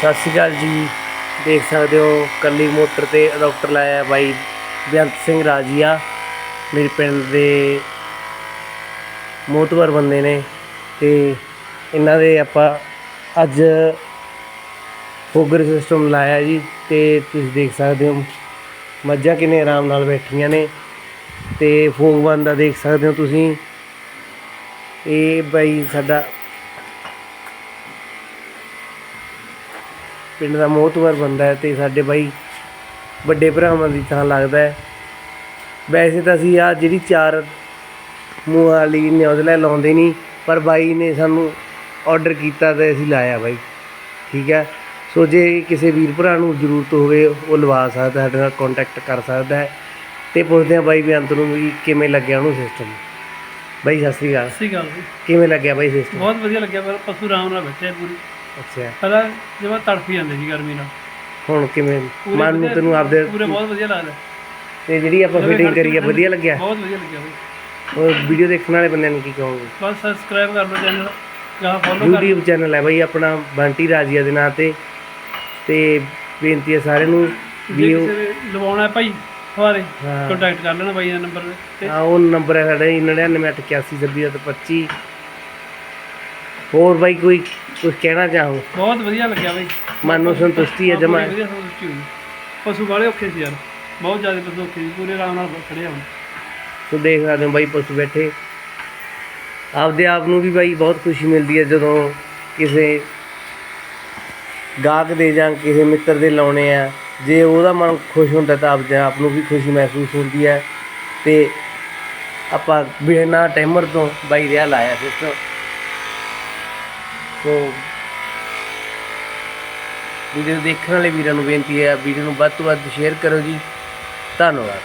ਸਤਿ ਸ਼੍ਰੀ ਅਕਾਲ ਜੀ। ਦੇਖ ਸਕਦੇ ਹੋ, ਕੱਲੀ ਮੋਟਰ ਤੇ ਡਾਕਟਰ ਲਾਇਆ ਬਾਈ ਬੇਅੰਤ ਸਿੰਘ ਰਾਜੀਆ। ਮੇਰੇ ਪਿੰਡ ਦੇ ਮੋਤਵਰ ਬੰਦੇ ਨੇ ਤੇ ਇਹਨਾਂ ਦੇ ਆਪਾਂ ਅੱਜ ਫੋਗਰ ਸਿਸਟਮ ਲਾਇਆ ਜੀ ਤੇ ਤੁਸੀਂ ਦੇਖ ਸਕਦੇ ਹੋ, ਮੱਝਾਂ ਕਿੰਨੇ ਆਰਾਮ ਨਾਲ ਬੈਠੀਆਂ ਨੇ ਤੇ ਫੋਗ ਬੰਦਾ ਦੇਖ ਸਕਦੇ ਹੋ ਤੁਸੀਂ। ਇਹ ਬਾਈ ਸਾਡਾ ਪਿੰਡ ਦਾ ਮੋਹਤਵਰ ਬੰਦਾ ਹੈ ਤੇ ਸਾਡੇ ਬਾਈ ਵੱਡੇ ਭਰਾਵਾਂ ਦੀ ਥਾਂ ਲੱਗਦਾ ਹੈ। ਵੈਸੇ ਤਾਂ ਅਸੀਂ ਆ ਜਿਹੜੀ ਚਾਰ ਮੂੰਹ ਵਾਲੀ ਨਿਊਜ਼ਲੇ ਲਾਉਂਦੇ ਨਹੀਂ ਪਰ ਬਾਈ ਨੇ ਸਾਨੂੰ ਆਰਡਰ ਕੀਤਾ ਤੇ ਅਸੀਂ ਲਾਇਆ ਬਾਈ। ਠੀਕ ਹੈ? ਸੋ ਜੇ ਕਿਸੇ ਵੀਰ ਭਰਾ ਨੂੰ ਜ਼ਰੂਰਤ ਹੋਵੇ ਉਹ ਲਵਾ ਸਕਦਾ ਸਾਡੇ ਨਾਲ ਕੰਟੈਕਟ ਕਰ ਸਕਦਾ ਹੈ। ਤੇ ਪੁੱਛਦੇ ਆ ਬਾਈ ਬੇਅੰਤ ਨੂੰ ਵੀ ਕਿਵੇਂ ਲੱਗਿਆ ਉਹਨੂੰ ਸਿਸਟਮ ਬਾਈ ਸਤਿ ਸ਼੍ਰੀ ਅਕਾਲ। ਸਹੀ ਗੱਲ ਜੀ। ਕਿਵੇਂ ਲੱਗਿਆ ਬਾਈ ਸਿਸਟਮ ਬਹੁਤ ਵਧੀਆ ਲੱਗਿਆ ਪਰ ਪਸ਼ੂ ਆਰਾਮ ਨਾਲ ਬੈਠੇ ਪੂਰੀ। ਅੱਛਾ। ਪਹਿਲਾਂ ਜਿਵੇਂ ਤੜਫ ਜਾਂਦੇ ਸੀ ਗਰਮੀ ਨਾਲ। ਹੁਣ ਕਿਵੇਂ? ਪੂਰੇ ਮਨ ਨੂੰ ਵਧੀਆ- ਤੈਨੂੰ ਆਪਦੇ ਪੂਰੇ ਬਹੁਤ ਵਧੀਆ ਲੱਗਦਾ। ਤੇ ਜਿਹੜੀ ਆਪਾਂ ਫਿਟਿੰਗ ਕਰੀ ਆ ਵਧੀਆ ਲੱਗਿਆ? ਬਹੁਤ ਵਧੀਆ ਲੱਗਿਆ ਬਈ। ਹੋਰ ਵੀਡੀਓ ਦੇਖਣ ਵਾਲੇ ਬੰਦਿਆਂ ਨੂੰ ਕੀ ਕਹੋਗੇ? ਬਸ ਸਬਸਕ੍ਰਾਈਬ ਕਰ ਲਓ ਚੈਨਲ ਜਾਂ ਫੋਲੋ ਕਰ YouTube ਚੈਨਲ ਹੈ ਬਾਈ ਆਪਣਾ ਬੰਟੀ ਰਾਜੀਆ ਦੇ ਨਾਂ ਤੇ। ਤੇ ਬੇਨਤੀ ਹੈ ਸਾਰਿਆਂ ਨੂੰ ਵੀ ਜੇ ਉਹ ਕਿਸੇ ਨੇ ਲਵਾਉਣਾ ਹੈ ਭਾਈ ਹਵਾਰੇ ਹਾਂ। ਕੰਟੈਕਟ ਕਰ ਲੈਣਾ ਬਾਈ ਦਾ ਨੰਬਰ ਤੇ। ਹਾਂ, ਉਹ ਨੰਬਰ ਹੈ ਸਾਡਾ 9981262725 ਹੋਰ ਬਾਈ ਕੋਈ ਕੁਝ ਕਹਿਣਾ ਚਾਹੋ? ਬਹੁਤ ਵਧੀਆ ਲੱਗਿਆ ਬਈ। ਮਨ ਨੂੰ ਸੰਤੁਸ਼ਟੀ ਹੈ ਹਾਂ, ਜਮਾ। ਪੂਰੀ ਵਧੀਆ ਸੰਤੁਸ਼ਟੀ ਹੋਈ। ਪਸ਼ੂ ਵਾਲੇ ਔਖੇ ਸੀ ਯਾਰ। ਬਹੁਤ ਜ਼ਿਆਦਾ ਪਸ਼ੂ ਔਖੇ ਸੀ। ਪੂਰੇ ਆਰਾਮ ਨਾਲ ਖੜੇ ਹੁਣ। ਸੋ ਦੇਖ ਸਕਦੇ ਹੋ ਬਾਈ ਪਸ਼ੂ ਬੈਠੇ। ਆਪਦੇ ਆਪ ਨੂੰ ਵੀ ਬਾਈ ਬਹੁਤ ਖੁਸ਼ੀ ਮਿਲਦੀ ਹੈ ਜਦੋਂ ਕਿਸੇ ਗਾਹਕ ਦੇ ਜਾਂ ਕਿਸੇ ਮਿੱਤਰ ਦੇ ਲਾਉਣੇ ਆ। ਜੇ ਉਹਦਾ ਮਨ ਖੁਸ਼ ਹੁੰਦਾ ਤਾਂ ਆਪਦੇ ਆਪ ਨੂੰ ਵੀ ਖੁਸ਼ੀ ਮਹਿਸੂਸ ਹੁੰਦੀ ਹੈ। ਤੇ ਆਪਾਂ ਬਿਨਾਂ ਟਾਈਮਰ ਤੋਂ ਬਾਈ ਰਿਆ ਲਾਇਆ ਸਿਸਟਮ ਸੋ ਵੀਡੀਓ ਦੇਖਣ ਵਾਲੇ ਵੀਰਾਂ ਨੂੰ ਬੇਨਤੀ ਹੈ, ਵੀਡੀਓ ਨੂੰ ਵੱਧ ਤੋਂ ਵੱਧ ਸ਼ੇਅਰ ਕਰੋ ਜੀ। ਧੰਨਵਾਦ।